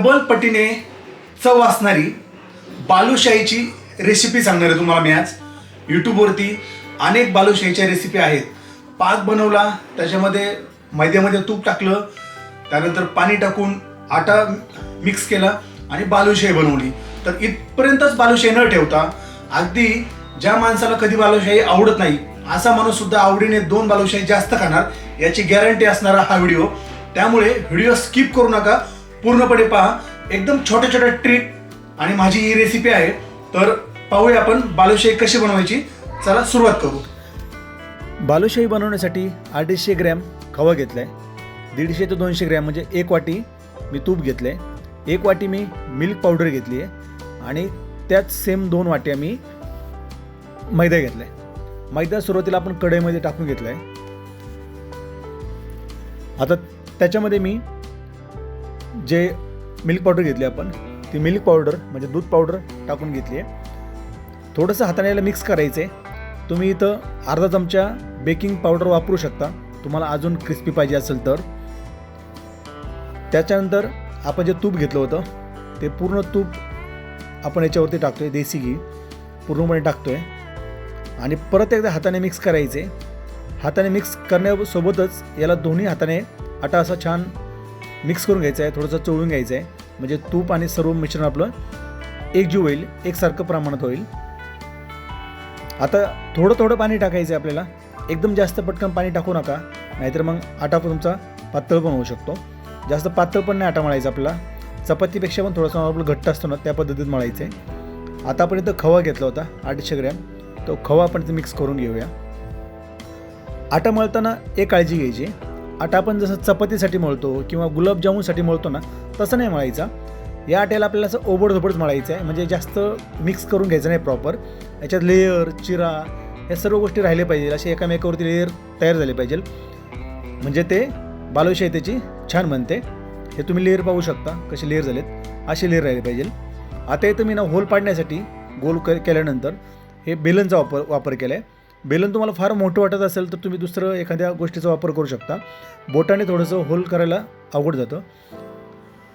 Double पटीने चव असणारी बालुशाहीची रेसिपी सांगणार आहे तुम्हाला मी आज. यूट्यूबवरती अनेक बालुशाहीच्या रेसिपी आहेत. पाक बनवला त्याच्यामध्ये मैद्यामध्ये तूप टाकलं त्यानंतर पाणी टाकून आटा मिक्स केला आणि बालुशाही बनवली. तर इथपर्यंतच बालुशाही न ठेवता अगदी ज्या माणसाला कधी बालुशाही आवडत नाही असा माणूस सुद्धा आवडीने दोन बालुशाही जास्त खाणार याची गॅरंटी असणारा हा व्हिडिओ त्यामुळे व्हिडिओ स्किप करू नका. पूर्णपणे पहा एकदम छोट्या छोट्या ट्रीट आणि माझी ही रेसिपी आहे तर पाहूया आपण बालुशाही कशी बनवायची. चला सुरुवात करू. बालुशाही बनवण्यासाठी अडीचशे ग्रॅम खवा घेतला आहे दीडशे ते दोनशे ग्रॅम म्हणजे एक वाटी मी तूप घेतलं आहे एक वाटी मी मिल्क पावडर घेतली आहे आणि त्यात सेम दोन वाट्या मी मैदा घेतला आहे मैदा सुरुवातीला आपण कढईमध्ये टाकून घेतला आहे आता त्याच्यामध्ये मी जे मिल्क पावडर घेतली आपण ती मिल्क पावडर म्हणजे दूध पावडर टाकून घेतली आहे. थोडंसं हाताने याला मिक्स करायचं आहे तुम्ही इथं अर्धा चमचा बेकिंग पावडर वापरू शकता. तुम्हाला अजून क्रिस्पी पाहिजे असेल तर. त्याच्यानंतर आपण जे तूप घेतलं होतं ते पूर्ण तूप आपण याच्यावरती टाकतो आहे देसी घी. पूर्णपणे टाकतो आहे आणि परत एकदा हाताने मिक्स करायचे हाताने मिक्स करण्यासोबतच याला दोन्ही हाताने आटा असा छान मिक्स करून घ्यायचं आहे थोडंसं चोळून घ्यायचं आहे. म्हणजे तूप आणि सर्व मिश्रण आपलं एकजीव होईल एकसारखं प्रमाणात होईल. आता थोडं थोडं पाणी टाकायचं आहे आपल्याला. एकदम जास्त पटकन पाणी टाकू नका नाहीतर मग आटा तुमचा पातळ पण होऊ शकतो. जास्त पातळ पण नाही आटा मळायचा आपला चपातीपेक्षा पण थोडासा आपलं घट्ट असतो ना त्या पद्धतीत मळायचं आहे. आता आपण इथं खवा घेतला होता आठशे ग्रॅम. तो खवा आपण इथं मिक्स करून घेऊया. आटा मळताना एक काळजी घ्यायची. आटा आपण जसं चपातीसाठी मळतो किंवा गुलाबजामुनसाठी मळतो ना तसं नाही मळायचा. या आट्याला आपल्याला असं ओबडधोबड मळायचं आहे म्हणजे जास्त मिक्स करून घ्यायचं नाही प्रॉपर याच्यात लेअर चिरा या सर्व गोष्टी राहिल्या पाहिजे असे एकामेकावरती लेअर तयार झाले पाहिजे. म्हणजे ते बालुशाही त्याची छान बनते. हे तुम्ही लेअर पाहू शकता कसे लेअर झालेत. असे लेअर राहिले पाहिजे. आता इथं मी ना होल पाडण्यासाठी गोल क केल्यानंतर हे बेलनचा वापर वापर केला आहे बेलन तुम्हाला फार मोठं वाटत असेल तर तुम्ही दुसरं एखाद्या गोष्टीचा वापर करू शकता. बोटाने थोडंसं होल करायला अवघड जातं.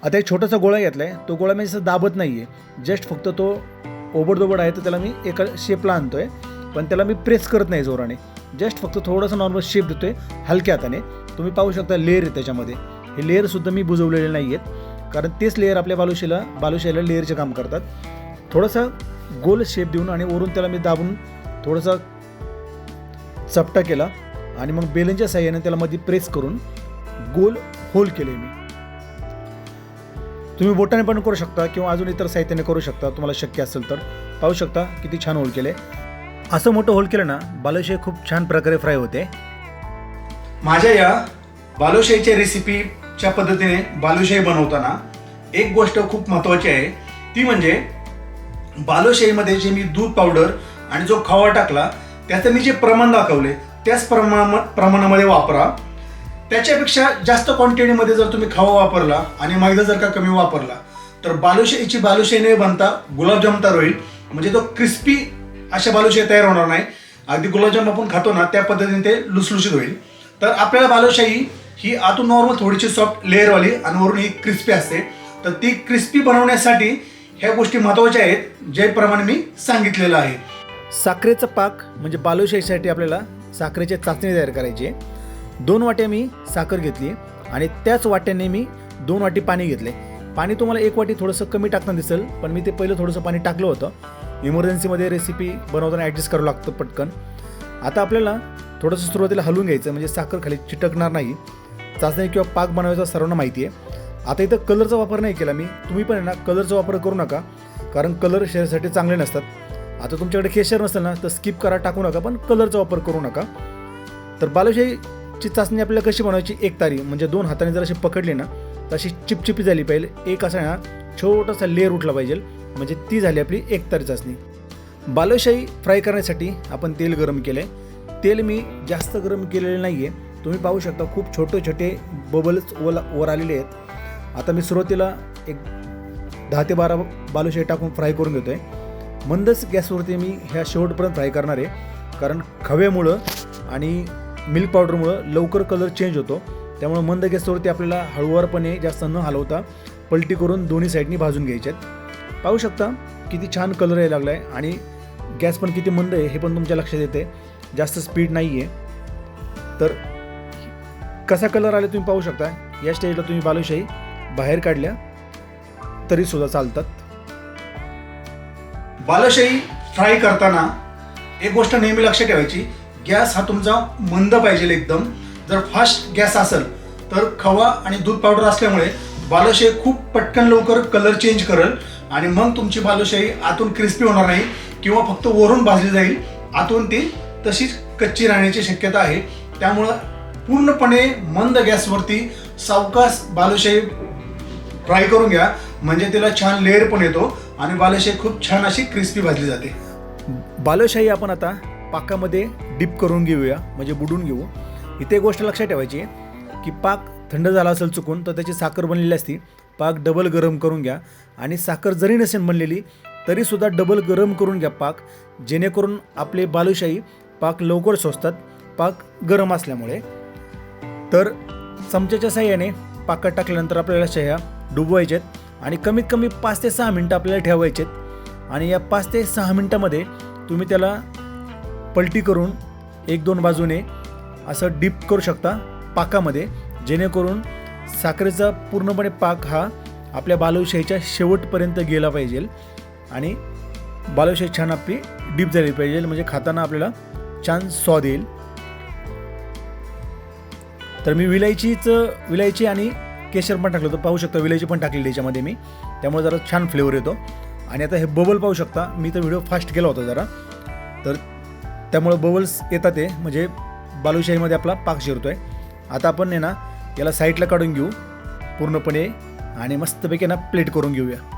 आता एक छोटासा गोळा घेतला आहे तो गोळा मी असं दाबत नाही आहे जस्ट फक्त तो ओबडदोबड आहे तर त्याला मी एका शेपला आणतो आहे पण त्याला मी प्रेस करत नाही जोराने. जस्ट फक्त थोडंसं नॉर्मल शेप देतो आहे हलक्या हाताने. तुम्ही पाहू शकता लेअर आहे त्याच्यामध्ये. हे लेअरसुद्धा मी बुजवलेले नाही आहेत कारण तेच लेअर आपल्या बालुशीला बालुशाहीला लेअरचे काम करतात. थोडासा गोल शेप देऊन आणि वरून त्याला मी दाबून थोडंसं चपटा केला आणि मग बेलनच्या साह्याने त्याला मध्ये प्रेस करून गोल होल केले मी. तुम्ही बोटाने पण करू शकता किंवा अजून इतर साहित्याने करू शकता तुम्हाला शक्य असेल तर. पाहू शकता किती छान होल केले. असं मोठं होल केलं ना बालुशाही खूप छान प्रकारे फ्राय होते. माझ्या या बालुशाहीच्या रेसिपीच्या पद्धतीने बालुशाही बनवताना एक गोष्ट खूप महत्वाची आहे. ती म्हणजे बालुशाहीमध्ये जे मी दूध पावडर आणि जो खवा टाकला त्याचं मी जे प्रमाण दाखवले त्याच प्रमाण प्रमाणामध्ये वापरा. त्याच्यापेक्षा जास्त क्वांटिटीमध्ये जर तुम्ही खवा वापरला आणि मैदा जर का कमी वापरला तर बालुशाहीची बालुशाही नाही बनता गुलाबजाम तयार होईल. म्हणजे तो क्रिस्पी अशा बालुशाही तयार होणार नाही. अगदी गुलाबजाम आपण खातो ना त्या पद्धतीने ते लुसलुशीत होईल. तर आपल्याला बालुशाही ही आतून नॉर्मल थोडीशी सॉफ्ट लेअरवाली आणि वरून ही क्रिस्पी असते. तर ती क्रिस्पी बनवण्यासाठी ह्या गोष्टी महत्त्वाच्या आहेत जे प्रमाण मी सांगितलेलं आहे. साखरेचा पाक म्हणजे बालुशाहीसाठी आपल्याला साखरेची चाचणी तयार करायची आहे. दोन वाट्या मी साखर घेतली आणि त्याच वाट्याने मी दोन वाटी पाणी घेतले. पाणी तुम्हाला एक वाटी थोडंसं कमी टाकताना दिसेल पण मी ते पहिलं थोडंसं पाणी टाकलं होतं. इमर्जन्सीमध्ये रेसिपी बनवताना ॲडजस्ट करावं लागतं पटकन. आता आपल्याला थोडंसं सुरुवातीला हलवून घ्यायचं म्हणजे साखर खाली चिटकणार नाही. चाचणी किंवा पाक बनवायचा सर्वांना माहिती आहे. आता इथं कलरचा वापर नाही केला मी. तुम्ही पण आहे ना कलरचा वापर करू नका कारण कलर शरीरासाठी चांगले नसतात. आता तुमच्याकडे केशर नसेल ना तर स्किप करा टाकू नका पण कलरचा वापर करू नका. तर बालुशाहीची चाचणी आपल्याला कशी बनवायची? एक तारी म्हणजे दोन हाताने जर अशी पकडली ना तर अशी चिपचिपी झाली पाहिजे. एक असा ना छोटासा लेअर उठला पाहिजे म्हणजे ती झाली आपली एक तारी चाचणी. बालुशाही फ्राय करण्यासाठी आपण तेल गरम केलं आहे तेल मी जास्त गरम केलेलं नाही आहे तुम्ही पाहू शकता खूप छोटे छोटे बबल्स ओला वर आलेले आहेत. आता मी सुरुवातीला एक दहा ते बारा बालुशाही टाकून फ्राय करून घेतो आहे मंदच गॅसवरती मी ह्या शेवटपर्यंत फ्राय करणार आहे. कारण खव्यामुळं आणि मिल्क पावडरमुळं लवकर कलर चेंज होतो. त्यामुळे मंद गॅसवरती आपल्याला हळूवारपणे जास्त न हलवता पलटी करून दोन्ही साईडनी भाजून घ्यायचे आहेत. पाहू शकता किती छान कलर यायला लागला आहे आणि गॅस पण किती मंद आहे हे पण तुमच्या लक्षात येते. जास्त स्पीड नाही आहे तर कसा कलर आला तुम्ही पाहू शकता. या स्टेजला तुम्ही बालुशाही बाहेर काढल्या तरीसुद्धा चालतात. बालशाही फ्राय करताना एक गोष्ट नेहमी लक्षात ठेवायची गॅस हा तुमचा मंद पाहिजे एकदम. जर फास्ट गॅस असेल तर खवा आणि दूध पावडर असल्यामुळे बालशाही खूप पटकन लवकर कलर चेंज करेल आणि मग तुमची बालुशाही आतून क्रिस्पी होणार नाही किंवा फक्त वरून भाजली जाईल. आतून ती तशीच कच्ची राहण्याची शक्यता आहे. त्यामुळं पूर्णपणे मंद गॅसवरती सावकास बालुशाही फ्राय करून घ्या. म्हणजे तिला छान लेअर पण येतो. आणि बालुशाही खूप छान अशी क्रिस्पी भाजली जाते. बालुशाही आपण आता पाकामध्ये डिप करून घेऊया म्हणजे बुडून घेऊ. इथे गोष्ट लक्षात ठेवायची आहे की पाक थंड झाला असेल चुकून तर त्याची साखर बनलेली असती. पाक डबल गरम करून घ्या. आणि साखर जरी नसेल बनलेली तरीसुद्धा डबल गरम करून घ्या पाक. जेणेकरून आपले बालुशाही पाक लवकर सोसतात पाक गरम असल्यामुळे. तर चमच्याच्या साह्याने पाकात टाकल्यानंतर आपल्याला शह्या डुबवायच्यात आणि कमीत कमी पाच ते सहा मिनटं आपल्याला ठेवायचेत. आणि या पाच ते सहा मिनटामध्ये तुम्ही त्याला पलटी करून एक दोन बाजूने असं डीप करू शकता पाकामध्ये जेणेकरून साखरेचा पूर्णपणे पाक हा आपल्या बालुशाहीच्या शेवटपर्यंत गेला पाहिजे आणि बालुशाही छान आपली डीप झाली पाहिजे म्हणजे खाताना आपल्याला छान स्वाद येईल. तर मी विलायचीच विलायची आणि केशर पण टाकलं होतं. पाहू शकता विलायची पण टाकलेली याच्यामध्ये मी. त्यामुळे जरा छान फ्लेवर येतो. आणि आता हे बबल पाहू शकता. मी तर व्हिडिओ फास्ट केला होता जरा. तर त्यामुळं बबल्स येतात ते. म्हणजे बालुशाहीमध्ये आपला पाक शिरतो आहे आता आपण आहे ना याला साईडला काढून घेऊ. पूर्णपणे. आणि मस्तपैकी ना प्लेट करून घेऊया.